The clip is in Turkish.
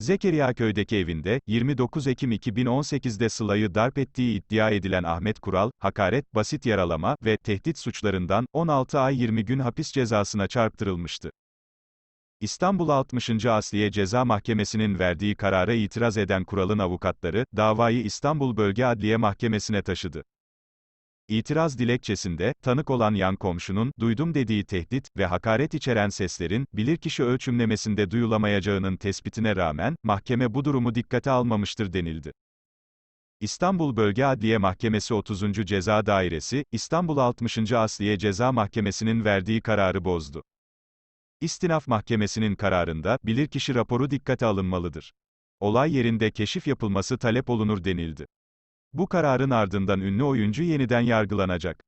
Zekeriya köydeki evinde, 29 Ekim 2018'de Sıla'yı darp ettiği iddia edilen Ahmet Kural, hakaret, basit yaralama ve tehdit suçlarından 16 ay 20 gün hapis cezasına çarptırılmıştı. İstanbul 60. Asliye Ceza Mahkemesi'nin verdiği karara itiraz eden Kural'ın avukatları, davayı İstanbul Bölge Adliye Mahkemesi'ne taşıdı. İtiraz dilekçesinde, tanık olan yan komşunun, duydum dediği tehdit ve hakaret içeren seslerin, bilirkişi ölçümlemesinde duyulamayacağının tespitine rağmen, mahkeme bu durumu dikkate almamıştır denildi. İstanbul Bölge Adliye Mahkemesi 30. Ceza Dairesi, İstanbul 60. Asliye Ceza Mahkemesi'nin verdiği kararı bozdu. İstinaf Mahkemesi'nin kararında, bilirkişi raporu dikkate alınmalıdır. Olay yerinde keşif yapılması talep olunur denildi. Bu kararın ardından ünlü oyuncu yeniden yargılanacak.